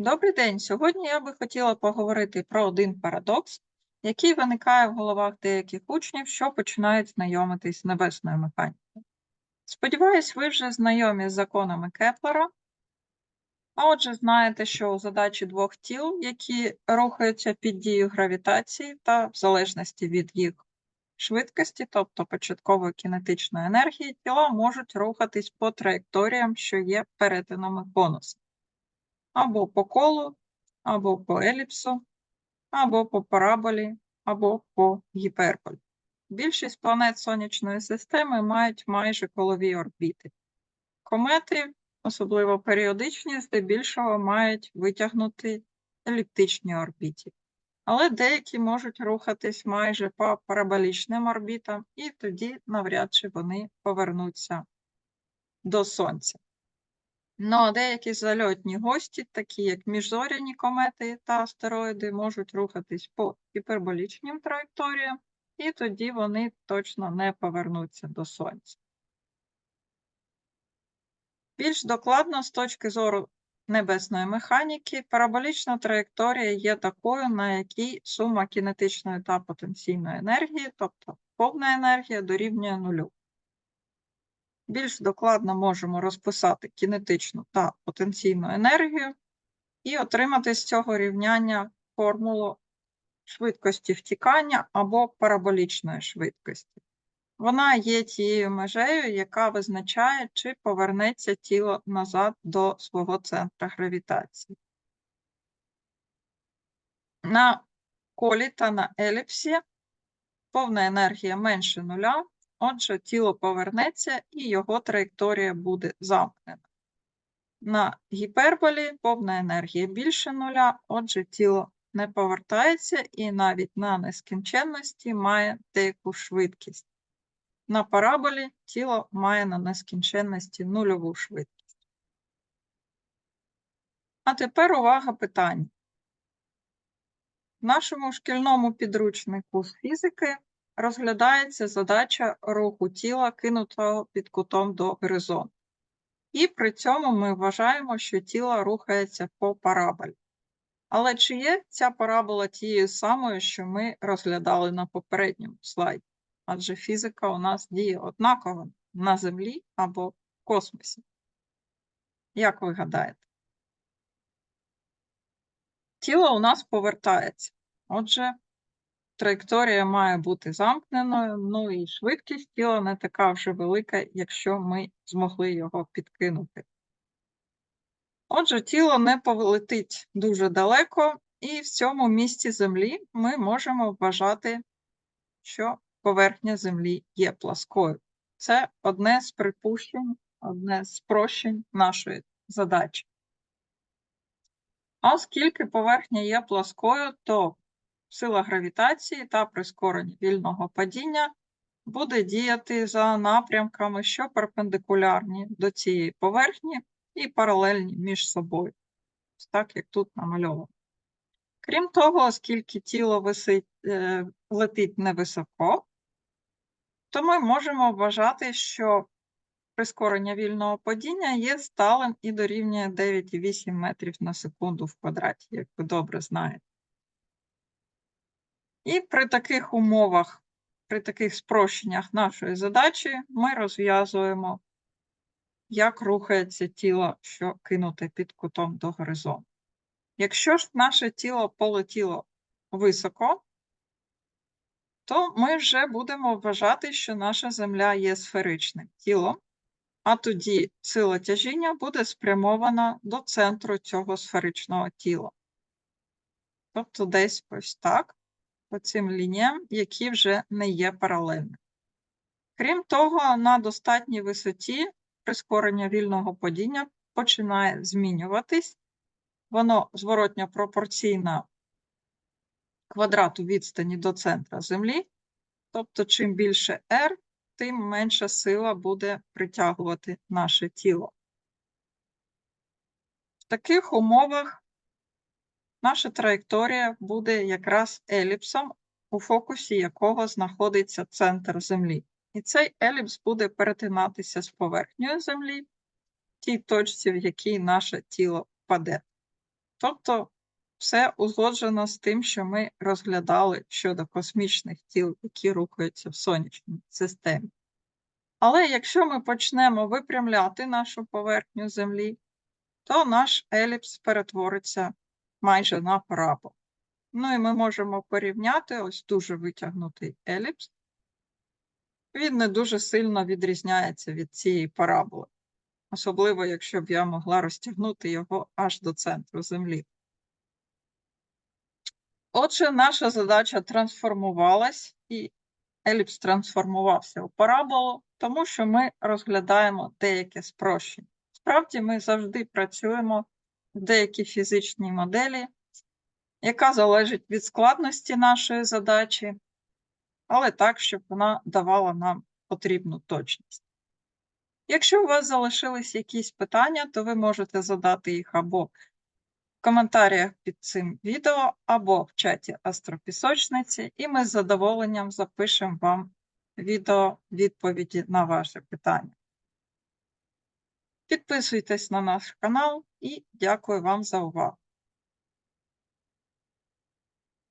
Добрий день. Сьогодні я би хотіла поговорити про один парадокс, який виникає в головах деяких учнів, що починають знайомитись з небесною механікою. Сподіваюсь, ви вже знайомі з законами Кеплера. А отже, знаєте, що у задачі двох тіл, які рухаються під дією гравітації та в залежності від їх швидкості, тобто початкової кінетичної енергії, тіла можуть рухатись по траєкторіям, що є перетинами конуса або по колу, або по еліпсу, або по параболі, або по гіперболі. Більшість планет Сонячної системи мають майже колові орбіти. Комети, особливо періодичні, здебільшого мають витягнути еліптичні орбіті. Але деякі можуть рухатись майже по параболічним орбітам, і тоді навряд чи вони повернуться до Сонця. Ну, деякі зальотні гості, такі як міжзоряні комети та астероїди, можуть рухатись по гіперболічним траєкторіям, і тоді вони точно не повернуться до Сонця. Більш докладно, з точки зору небесної механіки, параболічна траєкторія є такою, на якій сума кінетичної та потенційної енергії, тобто повна енергія, дорівнює нулю. Більш докладно можемо розписати кінетичну та потенційну енергію і отримати з цього рівняння формулу швидкості втікання або параболічної швидкості. Вона є тією межею, яка визначає, чи повернеться тіло назад до свого центра гравітації. На колі та на еліпсі повна енергія менше нуля, Отже, тіло повернеться і його траєкторія буде замкнена. На гіперболі повна енергія більше нуля, отже, тіло не повертається і навіть на нескінченності має деяку швидкість. На параболі тіло має на нескінченності нульову швидкість. А тепер увага питання. В нашому шкільному підручнику з фізики розглядається задача руху тіла, кинутого під кутом до горизонту. І при цьому ми вважаємо, що тіло рухається по параболі. Але чи є ця парабола тією самою, що ми розглядали на попередньому слайді? Адже фізика у нас діє однаково на Землі або в космосі. Як ви гадаєте? Тіло у нас повертається. Отже, траєкторія має бути замкненою, ну і швидкість тіла не така вже велика, якщо ми змогли його підкинути. Отже, тіло не полетить дуже далеко, і в цьому місці Землі ми можемо вважати, що поверхня Землі є пласкою. Це одне з припущень, одне з спрощень нашої задачі. А оскільки поверхня є пласкою, то сила гравітації та прискорення вільного падіння буде діяти за напрямками, що перпендикулярні до цієї поверхні і паралельні між собою, так як тут намальовано. Крім того, оскільки тіло висить, е, летить невисоко, то ми можемо вважати, що прискорення вільного падіння є сталим і дорівнює 9,8 метрів на секунду в квадраті, як ви добре знаєте. І при таких умовах, при таких спрощеннях нашої задачі ми розв'язуємо, як рухається тіло, що кинуте під кутом до горизонту. Якщо ж наше тіло полетіло високо, то ми вже будемо вважати, що наша Земля є сферичним тілом, а тоді сила тяжіння буде спрямована до центру цього сферичного тіла. Тобто десь ось так по цим лініям, які вже не є паралельними. Крім того, на достатній висоті прискорення вільного падіння починає змінюватись, воно зворотньо пропорційно квадрату відстані до центра Землі, тобто, чим більше R, тим менша сила буде притягувати наше тіло. В таких умовах наша траєкторія буде якраз еліпсом, у фокусі якого знаходиться центр Землі. І цей еліпс буде перетинатися з поверхнею Землі, тій точці, в якій наше тіло впаде. Тобто все узгоджено з тим, що ми розглядали щодо космічних тіл, які рухаються в сонячній системі. Але якщо ми почнемо випрямляти нашу поверхню Землі, то наш еліпс перетвориться майже на парабол. Ну і ми можемо порівняти ось дуже витягнутий еліпс. Він не дуже сильно відрізняється від цієї параболи, особливо якщо б я могла розтягнути його аж до центру Землі. Отже, наша задача трансформувалась, і еліпс трансформувався у параболу, тому що ми розглядаємо деяке спрощення. Справді, ми завжди працюємо в деякій фізичній моделі, яка залежить від складності нашої задачі, але так, щоб вона давала нам потрібну точність. Якщо у вас залишились якісь питання, то ви можете задати їх або в коментарях під цим відео, або в чаті Астропісочниці, і ми з задоволенням запишемо вам відео відповіді на ваше питання. Підписуйтесь на наш канал і дякую вам за увагу.